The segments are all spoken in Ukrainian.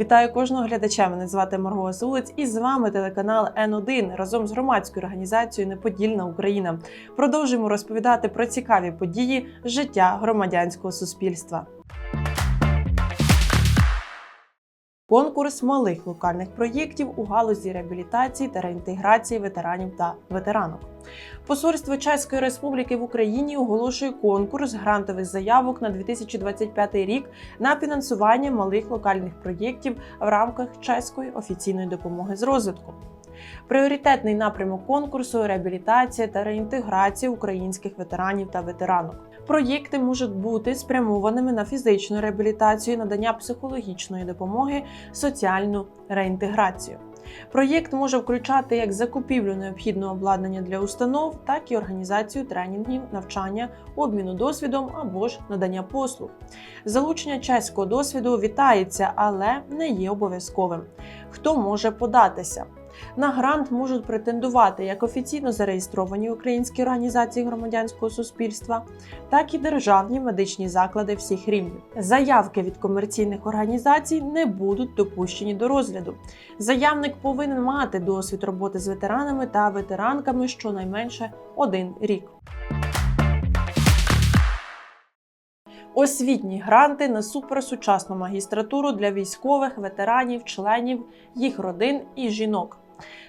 Вітаю кожного глядача. Мене звати Марго Сулець і з вами телеканал Н1 разом з громадською організацією Неподільна Україна. Продовжуємо розповідати про цікаві події життя громадянського суспільства. Конкурс малих локальних проєктів у галузі реабілітації та реінтеграції ветеранів та ветеранок. Посольство Чеської Республіки в Україні оголошує конкурс грантових заявок на 2025 рік на фінансування малих локальних проєктів в рамках чеської офіційної допомоги з розвитку. Пріоритетний напрямок конкурсу реабілітація та реінтеграція українських ветеранів та ветеранок. Проєкти можуть бути спрямованими на фізичну реабілітацію, надання психологічної допомоги, соціальну реінтеграцію. Проєкт може включати як закупівлю необхідного обладнання для установ, так і організацію тренінгів, навчання, обміну досвідом або ж надання послуг. Залучення чеського досвіду вітається, але не є обов'язковим. Хто може податися? На грант можуть претендувати як офіційно зареєстровані українські організації громадянського суспільства, так і державні медичні заклади всіх рівнів. Заявки від комерційних організацій не будуть допущені до розгляду. Заявник повинен мати досвід роботи з ветеранами та ветеранками щонайменше один рік. Освітні гранти на суперсучасну магістратуру для військових, ветеранів, членів їх родин і жінок.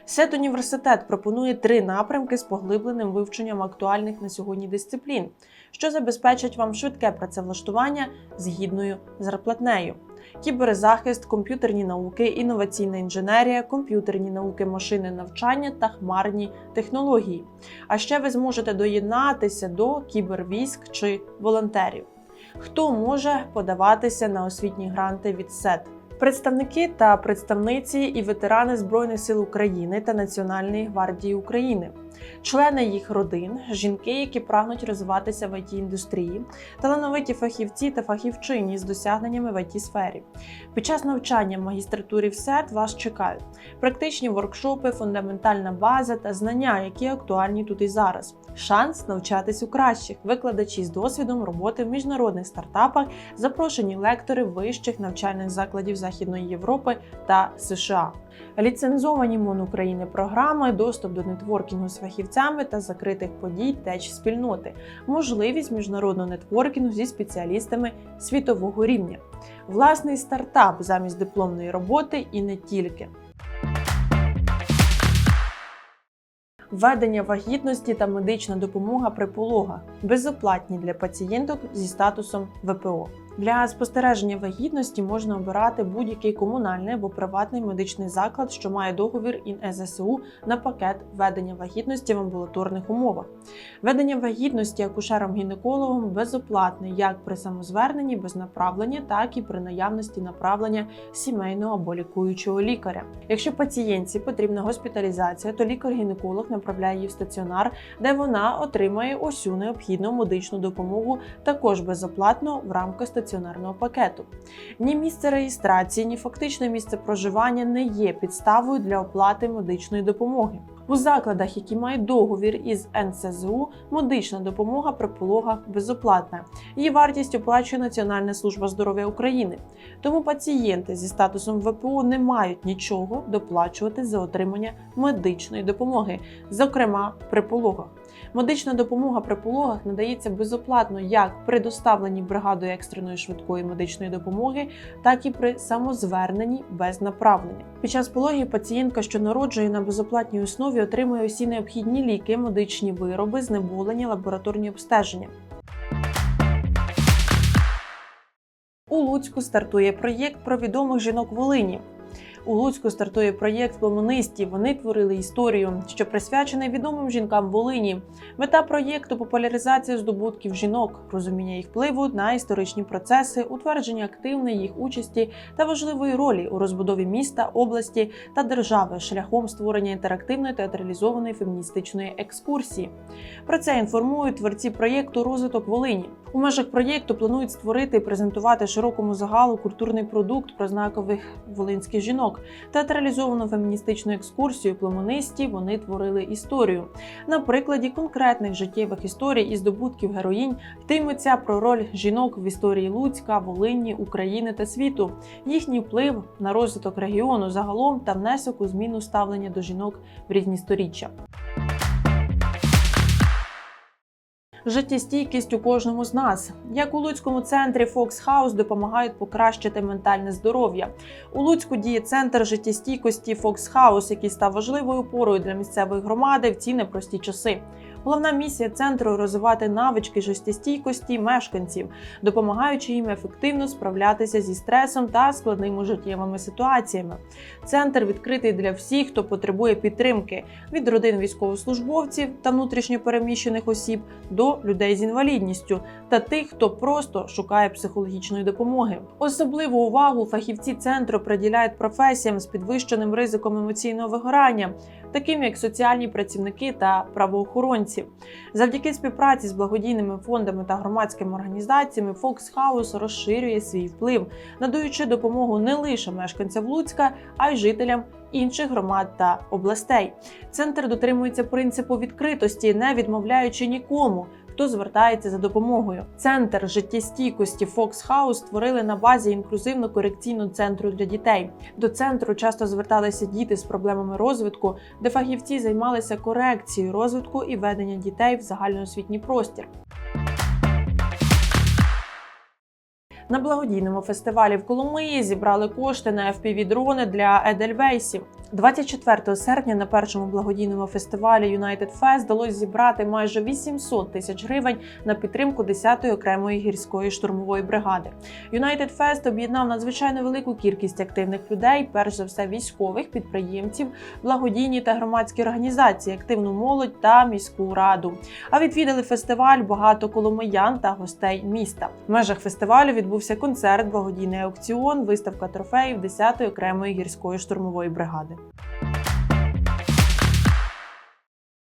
Сет університет пропонує три напрямки з поглибленим вивченням актуальних на сьогодні дисциплін, що забезпечать вам швидке працевлаштування з гідною зарплатнею. Кіберзахист, комп'ютерні науки, інноваційна інженерія, комп'ютерні науки, машини навчання та хмарні технології. А ще ви зможете доєднатися до кібервійськ чи волонтерів. Хто може подаватися на освітні гранти від СЕТ? Представники та представниці і ветерани Збройних сил України та Національної гвардії України, члени їх родин, жінки, які прагнуть розвиватися в it індустрії, талановиті фахівці та фахівчині з досягненнями в it сфері. Під час навчання в магістратурі в СЕТ вас чекають практичні воркшопи, фундаментальна база та знання, які актуальні тут і зараз. Шанс навчатись у кращих, викладачі з досвідом роботи в міжнародних стартапах, запрошені лектори вищих навчальних закладів Західної Європи та США. Ліцензовані МОН України програми, доступ до нетворкінгу з фахівцями та закритих подій теч спільноти, можливість міжнародного нетворкінгу зі спеціалістами світового рівня, власний стартап замість дипломної роботи і не тільки. Введення вагітності та медична допомога при пологах безоплатні для пацієнток зі статусом ВПО. Для спостереження вагітності можна обирати будь-який комунальний або приватний медичний заклад, що має договір ін ЕЗСУ на пакет ведення вагітності в амбулаторних умовах. Ведення вагітності акушером-гінекологом безоплатне як при самозверненні без направлення, так і при наявності направлення сімейного або лікуючого лікаря. Якщо пацієнтці потрібна госпіталізація, то лікар-гінеколог направляє її в стаціонар, де вона отримає усю необхідну медичну допомогу, також безоплатно в рамках стаціонарного пакету. Ні місце реєстрації, ні фактичне місце проживання не є підставою для оплати медичної допомоги. У закладах, які мають договір із НСЗУ, медична допомога при пологах безоплатна. Її вартість оплачує Національна служба здоров'я України. Тому пацієнти зі статусом ВПО не мають нічого доплачувати за отримання медичної допомоги, зокрема при пологах. Медична допомога при пологах надається безоплатно як при доставленні бригадою екстреної швидкої медичної допомоги, так і при самозверненні без направлення. Під час пологів пацієнтка, що народжує на безоплатній основі, отримує усі необхідні ліки, медичні вироби, знеболення, лабораторні обстеження. У Луцьку стартує проєкт про відомих жінок Волині. У Луцьку стартує проєкт Племонисті. Вони творили історію, що присвячений відомим жінкам Волині. Мета проєкту популяризація здобутків жінок, розуміння їх впливу на історичні процеси, утвердження активної їх участі та важливої ролі у розбудові міста, області та держави шляхом створення інтерактивної театралізованої феміністичної екскурсії. Про це інформують творці проєкту Розвиток Волині. У межах проєкту планують створити і презентувати широкому загалу культурний продукт про знакових волинських жінок. Жінок. Театралізовану феміністичну екскурсію племонисті вони творили історію. На прикладі конкретних життєвих історій і здобутків героїнь йтиметься про роль жінок в історії Луцька, Волині, України та світу, їхній вплив на розвиток регіону загалом та внесок у зміну ставлення до жінок в різні сторіччя. Життєстійкість у кожному з нас, як у Луцькому центрі Fox House допомагають покращити ментальне здоров'я. У Луцьку діє центр життєстійкості Fox House, який став важливою опорою для місцевої громади в ці непрості часи. Головна місія центру розвивати навички життєстійкості мешканців, допомагаючи їм ефективно справлятися зі стресом та складними життєвими ситуаціями. Центр відкритий для всіх, хто потребує підтримки від родин військовослужбовців та внутрішньопереміщених осіб до людей з інвалідністю та тих, хто просто шукає психологічної допомоги. Особливу увагу фахівці центру приділяють професіям з підвищеним ризиком емоційного вигорання, таким як соціальні працівники та правоохоронці. Завдяки співпраці з благодійними фондами та громадськими організаціями Fox House розширює свій вплив, надаючи допомогу не лише мешканцям Луцька, а й жителям інших громад та областей. Центр дотримується принципу відкритості, не відмовляючи нікому. Хто звертається за допомогою? Центр життєстійкості Fox House створили на базі інклюзивно-корекційного центру для дітей. До центру часто зверталися діти з проблемами розвитку, де фахівці займалися корекцією розвитку і ведення дітей в загальноосвітній простір. На благодійному фестивалі в Коломиї зібрали кошти на FPV-дрони для Едельвейсів. 24 серпня на першому благодійному фестивалі United Fest вдалося зібрати майже 800 тисяч гривень на підтримку 10-ї окремої гірської штурмової бригади. United Fest об'єднав надзвичайно велику кількість активних людей, перш за все військових, підприємців, благодійні та громадські організації, активну молодь та міську раду. А відвідали фестиваль багато коломиян та гостей міста. В межах фестивалю відбувся концерт, благодійний аукціон, виставка трофеїв 10-ї окремої гірської штурмової бригади.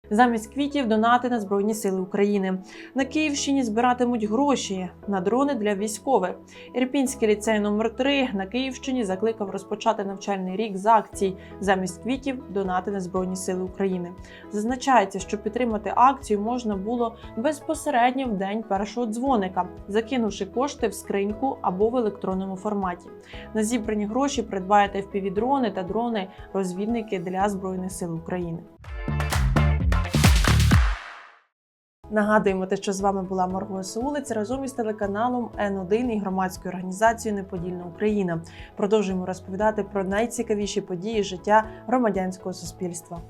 Замість квітів донати на Збройні Сили України. На Київщині збиратимуть гроші на дрони для військових. Ірпінський ліцей номер 3 на Київщині закликав розпочати навчальний рік з акцій замість квітів донати на Збройні Сили України. Зазначається, що підтримати акцію можна було безпосередньо в день першого дзвоника, закинувши кошти в скриньку або в електронному форматі. На зібрані гроші придбаєте FPV-дрони та дрони-розвідники для Збройних сил України. Нагадуємо те, що з вами була Марго Сулиць разом із телеканалом Н1 і громадською організацією Неподільна Україна. Продовжуємо розповідати про найцікавіші події життя громадянського суспільства.